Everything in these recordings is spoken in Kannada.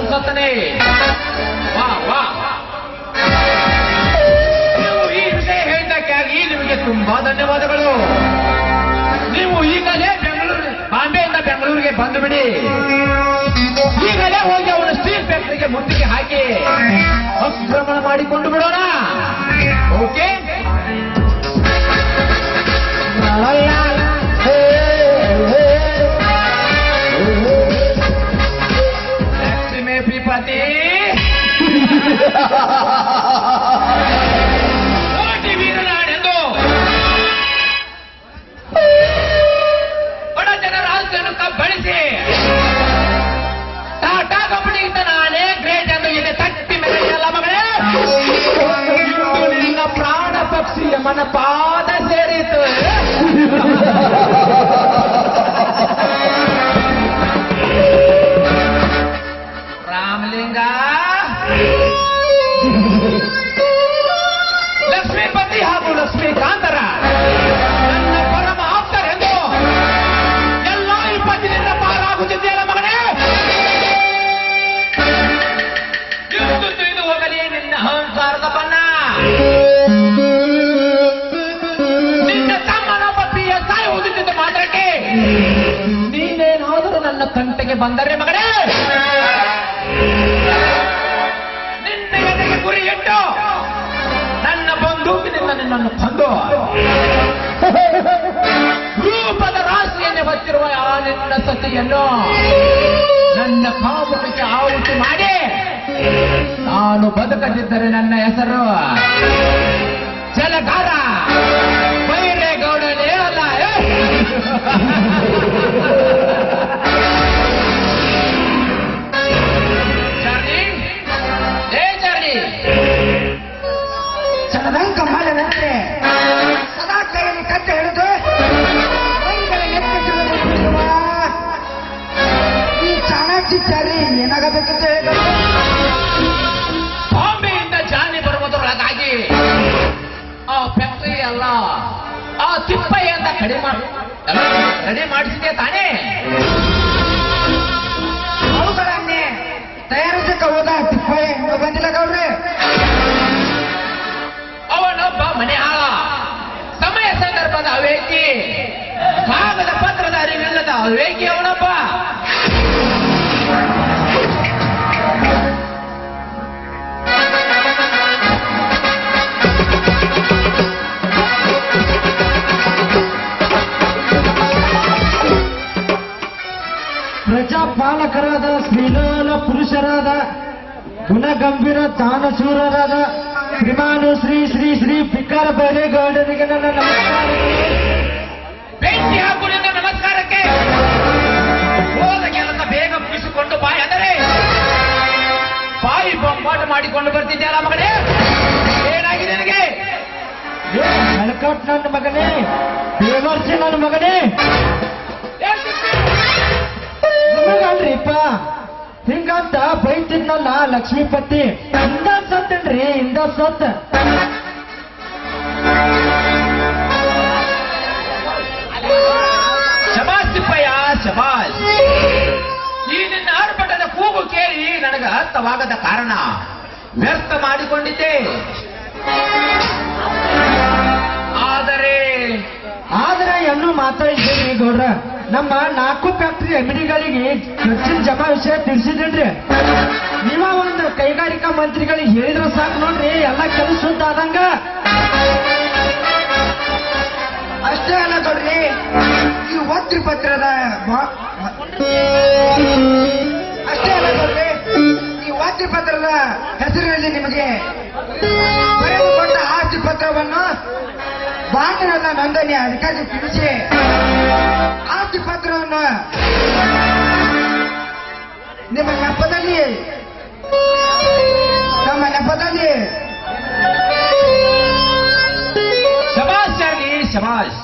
ಅನ್ಸುತ್ತಾನೆ ವಾ ವಾ. ನೀವು ಹೇಳಿದ್ದಕ್ಕಾಗಿ ನಿಮಗೆ ತುಂಬಾ ಧನ್ಯವಾದಗಳು. ನೀವು ಈಗಲೇ ಬೆಂಗಳೂರು ಬಾಂಬೆಯಿಂದ ಬೆಂಗಳೂರಿಗೆ ಬಂದುಬಿಡಿ ಈಗಲೇ ಹೋಗಿ ಅವನ ಸ್ಟೀಲ್ ಫ್ಯಾಕ್ಟರಿಗೆ ಮುತ್ತಿಗೆ ಹಾಕಿ. ಅಕ್ರಮಣ ಮಾಡಿಕೊಂಡು ಬಿಡೋಣ. ನನ್ನ ಬಂದರೆ ಮಗನೇ. ನಿನ್ನ ಎದೆಗೆ ಗುರಿ ಇಟ್ಟು ನನ್ನ ನಿನ್ನ ನಿನ್ನನ್ನು ಕೊಂದು ರೂಪದ ರಾಶಿಯನ್ನು ಹೊತ್ತಿರುವ ಆ ನಿನ್ನ ಸತಿಯನ್ನು ನನ್ನ ಕಾಮುಖಕ್ಕೆ ಆಹುತಿ ಮಾಡಿ ನಾನು ಬದುಕದಿದ್ದರೆ ನನ್ನ ಹೆಸರು ಜಲಗಾರ. ಬೈರೇಗೌಡನೇ ಅಲ್ಲ ಹೋದ ತಿಪ್ಪಯ್ಯ ಬಂದಿಲ್ಲ ಗೌಡ್ರೆ. ಅವನೊಬ್ಬ ಮನೆ ಆಳ ಸಮಯ ಸಂದರ್ಭದ ಅವೇಕಿ. ಕಾಗದ ಪತ್ರದ ಅರಿವಿಲ್ಲದ ಅವೇಕಿ ಅವನೊಬ್ಬ? ಪ್ರಜಾಪಾಲಕರಾದ ಶ್ರೀಲೋಲ ಪುರುಷರಾದ ಗುಣಗಂಭೀರ ತಾನಸೂರರಾದ ಶ್ರೀಮಾನು ಶ್ರೀ ಶ್ರೀ ಶ್ರೀ ಪಿಕ್ಕರ ಬೈರೇಗೌಡರಿಗೆ ನನ್ನ ನಮಸ್ಕಾರ. ಬೆಂಕಿ ಹಾಕು ನಿನ್ನ ನಮಸ್ಕಾರಕ್ಕೆ ಹೋದ ಕೆಲಸ ಬೇಗ ಮುಗಿಸಿಕೊಂಡು ಬಾಯಿ ಅಂದರೆ ಬಾಯಿ ಬೊಂಬಾಟ ಮಾಡಿಕೊಂಡು ಬರ್ತಿದ್ದೆಯಲ್ಲ ಮಗನೇ? ಏನಾಗಿದೆ ನನಗೆ? ನನ್ನ ಮಗನೇ. ದೇವರ್ಷಿ ನನ್ನ ಮಗನೇ. ನಿಮಗಲ್ರಿಪ್ಪ ಹಿಂಗಂತ ಬೈತಿದ್ನಲ್ಲ ಲಕ್ಷ್ಮೀಪತಿ. ಇಂದ ಸತ್ತನ್ರಿ, ಇಂದ ಶಬಾಸ್. ಈ ನಿನ್ನ ಆರ್ಭಟದ ಕೂಗು ಕೇಳಿ ನನಗೆ ಅರ್ಥವಾಗದ ಕಾರಣ. ವ್ಯರ್ಥ ಮಾಡಿಕೊಂಡಿದ್ದೆ. ಮಾತಾಡಿದ್ದೀನಿ ಗೌಡ್ರ. ನಮ್ಮ ನಾಲ್ಕು ಫ್ಯಾಕ್ಟ್ರಿ ಅಂಗಡಿಗಳಿಗೆ ಖರ್ಚಿನ ಜಮಾ ವಿಷಯ ತಿಳಿಸಿದ್ರಿ ನೀವ ಒಂದು ಕೈಗಾರಿಕಾ ಮಂತ್ರಿಗಳಿಗೆ ಹೇಳಿದ್ರ ಸಾಕು ನೋಡ್ರಿ, ಎಲ್ಲ ಕೆಲಸ ಆದಂಗ. ಅಷ್ಟೇ ಅಲ್ಲ ನೋಡ್ರಿ ಈ ಒತ್ತಿ ಪತ್ರದ ಅಷ್ಟೇ ಅಲ್ಲ ನೋಡ್ರಿ ಈ ವಾದ್ಯ ಪತ್ರದ ಹೆಸರಿನಲ್ಲಿ ನಿಮಗೆ ಪತ್ರವನ್ನು ಬಾಂಡ್ಗಳನ್ನ ನೋಂದಣಿ ಅಧಿಕಾರಿ ತಿಳಿಸಿ ಆಸ್ತಿ ಪತ್ರವನ್ನು ನಿಮ್ಮ ನೆಪದಲ್ಲಿ, ನಮ್ಮ ನೆಪದಲ್ಲಿ. ಶಬಾಸ್ ಚಾರ್ಲಿ ಶಬಾಸ್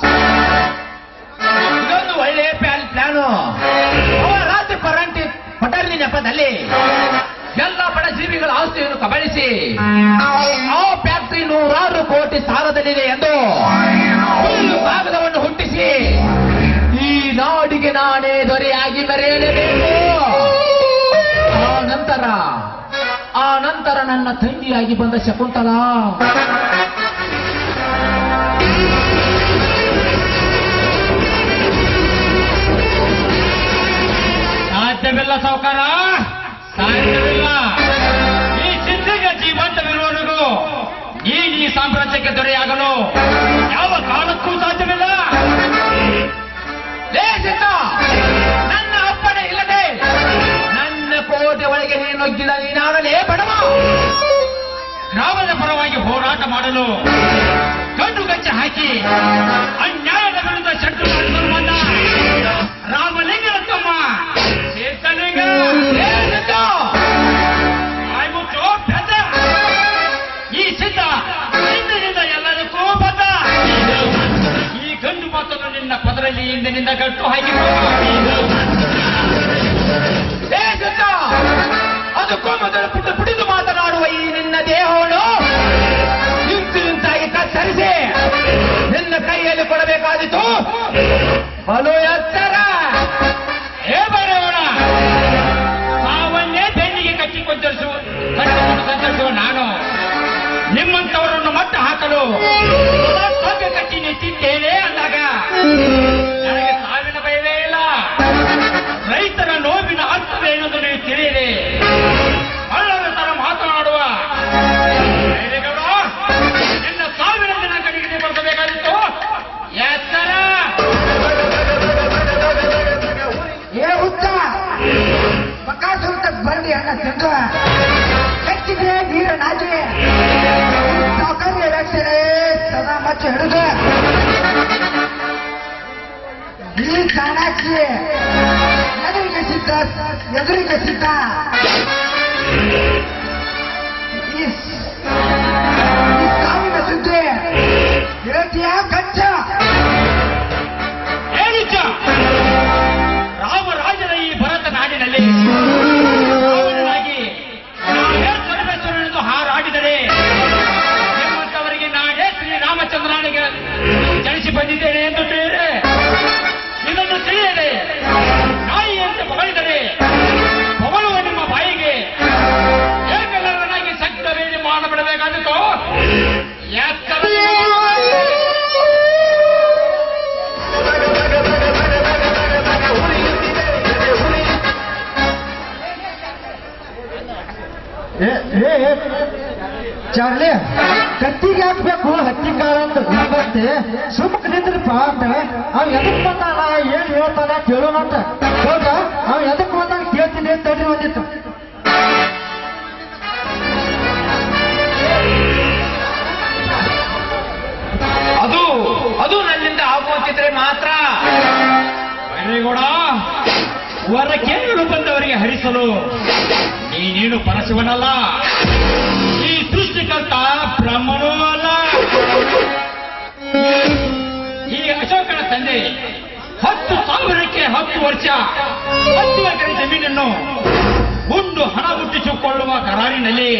ಇದೊಂದು ಒಳ್ಳೆಯ ಪ್ಲಾನ್ ಪ್ಲಾನು ಅವ ರಾತ್ರಿ ಪರಂಟಿ ಪಟರ್ನಿ ನೆಪದಲ್ಲಿ. ಎಲ್ಲ ಬಡ ಜೀವಿಗಳ ಆಸ್ತಿಯನ್ನು ಕಬಳಿಸಿ ಆ ಫ್ಯಾಕ್ಟರಿ ನೂರಾರು ಕೋಟಿ ಸಾಲದಲ್ಲಿದೆ ಎಂದು ಒಂದು ಕಾಗದವನ್ನು ಹುಟ್ಟಿಸಿ. ಈ ನಾಡಿಗೆ ನಾನೇ ದೊರೆಯಾಗಿ ಬರೆಯಲೇಬೇಕು ಆ ನಂತರ ಆ ನಂತರ ನನ್ನ ತಂಗಿಯಾಗಿ ಬಂದ ಶಕುಂತಲ. ಹೋರಾಟ ಮಾಡಲು ಕಣ್ಣು ಗಚ್ಚ ಹಾಕಿ ಅನ್ಯಾಯದ ವಿರುದ್ಧ ಶಟ್ರು ಮಾಡಿದರು ಬಂದ ರಾಮಲಿಂಗನ ತಮ್ಮ ಬೆದ್ದ. ಈ ಸಿದ್ಧ ಇಂದಿನಿಂದ ಎಲ್ಲದಕ್ಕೂ ಬದ್ಧ. ಈ ಗಂಡು ಮಾತನ್ನು ನಿನ್ನ ಪದರಲ್ಲಿ ಇಂದಿನಿಂದ ಗಟ್ಟು ಹಾಕಿ ಅದಕ್ಕೂ ಮೊದಲು ಬಲು ಎತ್ತರ ಏ ಬರೋಣ ಸಾವನ್ನೇ ಬೆನ್ನಿಗೆ ಕಟ್ಟಿ ಕೊಂಚರಿಸುವ ಕಟ್ಟಿಕೊಂಡು ಸಂಚರಿಸುವ ನಾನು. ನಿಮ್ಮಂತವರನ್ನು ಮಟ್ಟ ಹಾಕಲು. ಕಟ್ಟಿ ನಿಂತಿದ್ದೇನೆ ಅಂದಾಗ. ಈ ಚಾಣಾಕ್ಷಿ ಎದುರಿಗೆ ಸಿದ್ಧ ಎದುರಿಗೆ ಸಿದ್ಧ. ಈ ಸಾವಿನ ಸುದ್ದಿ ಹೇಳ್ತೀಯ ಕಚ್ಚ ಹೇಳಿದ್ದ ರಾಮರಾಜನ ಈ ಭರತ ನಾಡಿನಲ್ಲಿ ರಾವಣನಾಗಿ ನಾನೇ ಸರ್ವೇಶ್ವರನೆಂದು ಹಾರಾಡಿದರೆ ನಿಮ್ಮಂತವರಿಗೆ ನಾನೇ ಶ್ರೀರಾಮಚಂದ್ರನಿಗೆ ಜನಿಸಿ ಬಂದಿದ್ದೇನೆ ಎಂದು ಚಾರ್ಲಿ ಕತ್ತಿಗೆ ಹಾಕ್ಬೇಕು, ಹತ್ತಿ ಕಾಲ ಅಂತ ಮತ್ತೆ ಸುಮ್ಮಕ್ ನಿಂದ್ರ ಪಾಪ ಅವ್ ಎದಕ್ ಬಂದಾನ ಏನ್ ಹೇಳ್ತಾನ ಕೇಳೋಣಂತ ಹೌದಾ? ಅವ್ ಎದಕ್ ಬಂದಾನ ಕೇಳ್ತೀನಿ ಅಂತ ತಡ್ರಿ ಬಂದಿತ್ತು ಅದು ಅದು ನನ್ನಿಂದ ಆಗುವಂತಿದ್ರೆ ಮಾತ್ರ. ಬೈರೇಗೌಡ ವರ ಕೇಳಲು ಬಂದವರಿಗೆ ಹರಿಸಲು. ನೀನೇನು ಪರಶಿವನಲ್ಲ. ಈ ಸೃಷ್ಟಿಕರ್ತ ಬ್ರಹ್ಮನೂ ಅಲ್ಲ ಈ ಅಶೋಕನ ತಂದೆ ಹತ್ತು ಸಾವಿರಕ್ಕೆ ಹತ್ತು ವರ್ಷ. ಹತ್ತು ಎಕರೆ ಜಮೀನನ್ನು ಒಂದು ಹಣ ಹುಟ್ಟಿಸಿಕೊಳ್ಳುವ ಕರಾರಿನಲ್ಲಿ.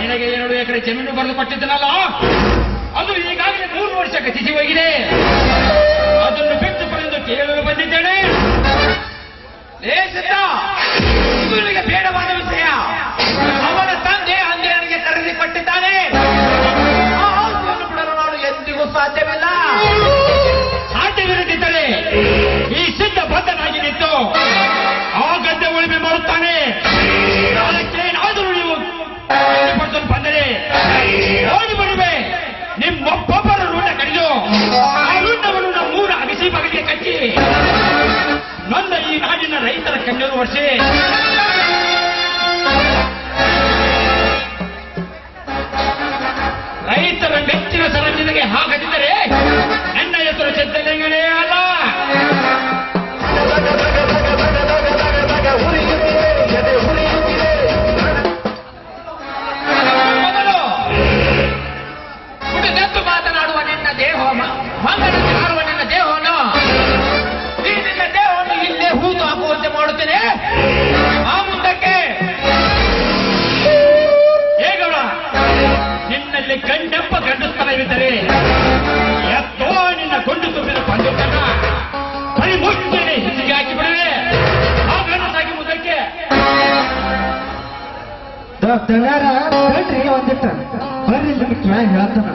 ನಿನಗೆ ಎರಡು ಎಕರೆ ಜಮೀನು ಬರೆದು ಕೊಟ್ಟಿದ್ದನಲ್ಲ? ಅದು ಈಗಾಗಲೇ ಮೂರು ವರ್ಷ ಗತಿಸಿ ಹೋಗಿದೆ. ಅದನ್ನು ಬಿಟ್ಟು ನಿನಗೆ ಬೇಡವಾದ ವಿಷಯ. ಅವನ ತಂದೆ ಅಂದೇ ನನಗೆ ಕರೆದಿ ಕೊಟ್ಟಿದ್ದಾನೆ ಆ ಆಸೆಯನ್ನು ಬಿಡಲು ನಾನು ಎಂದಿಗೂ ಸಾಧ್ಯವಿಲ್ಲ. ಸಾಧ್ಯವಿರದಿದ್ದರೆ ಈ ಸಿದ್ಧ ಬದ್ಧನಾಗಿ ನಿಂತು ಆ ಗದ್ದೆ ಉಳಿಮೆ ಮಾಡುತ್ತಾನೆ. ಏನಾದರೂ ನೀವು ಬಂದರೆ ಓಡಿ ಬರುವೆ. ನಿಮ್ಮೊಬ್ಬೊಬ್ಬರ ಋಣ ಕಡಿದು ಆ ಋಣವನ್ನು ನಮ್ಮ ಮೂರ ಅಗಸಿ ಬಗಲಿಗೆ ಕಟ್ಟಿ. ನನ್ನ ಈ ನಾಡಿನ ರೈತರ ಕಣ್ಣೀರು ವರ್ಷೆ. ದಣ್ಯಾರ ಹೇಳ್ರಿ ಒಂದಿಟ್ಟ. ಬರ್ರಿ ಇಲ್ಲಿ ಕಿವ್ಯಾಗ ಹೇಳ್ತಾನ.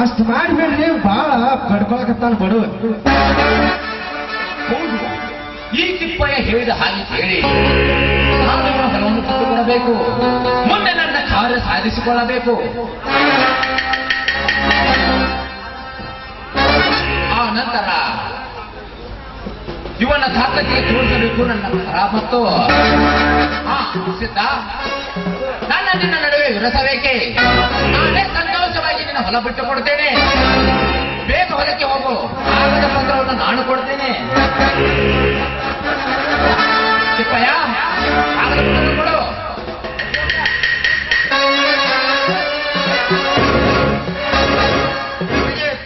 ಅಷ್ಟ್ ಮಾಡ್ಬೇಡ್ರಿ ಬಾಳ ಬಡ್ಕೊಳಕತ್ತಾನ ಬಡವ ಈ ತಿಪ್ಪಯ್ಯ ಹೇಳಿದ ಹಾಗೆ ಕೇಳಿ. ನಾನು ಕಿತ್ತುಕೊಳ್ಳಬೇಕು ಮುಂದೆ ನನ್ನ ಕಾರ್ಯ ಸಾಧಿಸಿಕೊಳ್ಳಬೇಕು. ಆ ನಂತರ ಇವನ ಸಾರ್ಥಕ್ಕೆ ತೋರಿಸಬೇಕು ನನ್ನ ಸರ ಮತ್ತು ಸಿದ್ಧ? ನನ್ನ ನಿನ್ನ ನಡುವೆ ವಿರಸಬೇಕೆ? ನಾನೇ ಸಂತೋಷವಾಗಿ ನಿನ್ನ ಹೊಲ ಬಿಟ್ಟು ಕೊಡ್ತೇನೆ. ಬೇಗ ಹೊಲಕ್ಕೆ ಹೋಗು. ಕಾಗದ ಪತ್ರವನ್ನು ನಾನು ಕೊಡ್ತೇನೆ. ಚಿಪ್ಪಯ್ಯ ಕಾಗದ ಪತ್ರ ಕೊಡು.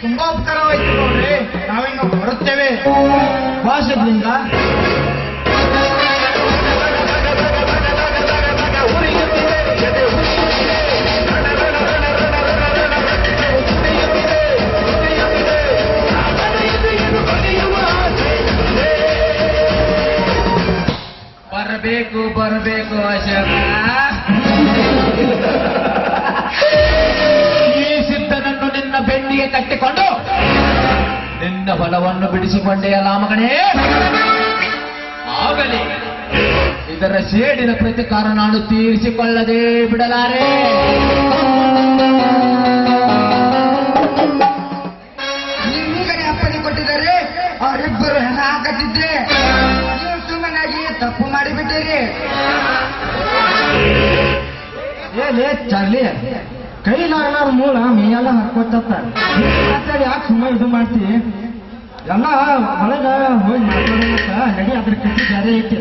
ತುಂಬಾ ಉಪಕಾರವಾಯ್ತು ನೋಡ್ರಿ ನಾವಿನ್ನು ಬರುತ್ತೇವೆ. ಭಾಷೆಗಳಿಂದ ಬರಬೇಕು ಬರಬೇಕು ಅಶೋಕ. ಈ ಸಿದ್ಧನನ್ನು ನಿನ್ನ ಬೆನ್ನಿಗೆ ಕಟ್ಟಿಕೊಂಡು ನಿನ್ನ ಹೊಲವನ್ನು ಬಿಡಿಸಿಕೊಂಡೆಯಲ್ಲ ಮಗನೇ ಆಗಲಿ. ಇದರ ಸೇಡಿನ ಪ್ರತಿಕಾರ ನಾನು ತೀರಿಸಿಕೊಳ್ಳದೆ ಬಿಡಲಾರೆ. ನಿಮ್ಗಡೆ ಅಪ್ಪಣೆ ಕೊಟ್ಟಿದ್ದಾರೆ. ಅವರಿಬ್ಬರು ಹೆಣ ಹಾಕತ್ತಿದ್ರೆ ನೀವು ಸುಮ್ಮನಾಗಿ ತಪ್ಪು ಮಾಡಿಬಿಟ್ಟಿರಿ. ಏ ಚಾರ್ಲಿ. ಕೈಲಾಗಲಾರ ಮೂಲ ಮೇಯೆಲ್ಲ ಹರ್ಕೊತ್ತ ಅಂತೇಳಿ ಯಾಕೆ ಸುಮ್ಮ ಇದು ಮಾಡ್ತಿ? ಎಲ್ಲ ಒಳಗ ಹೋಗಿ ಮಾತಾಡೋಣ ನಡಿ ಅದ್ರ ಕಟ್ಟಿ ಬೇರೆ ಐತಿ.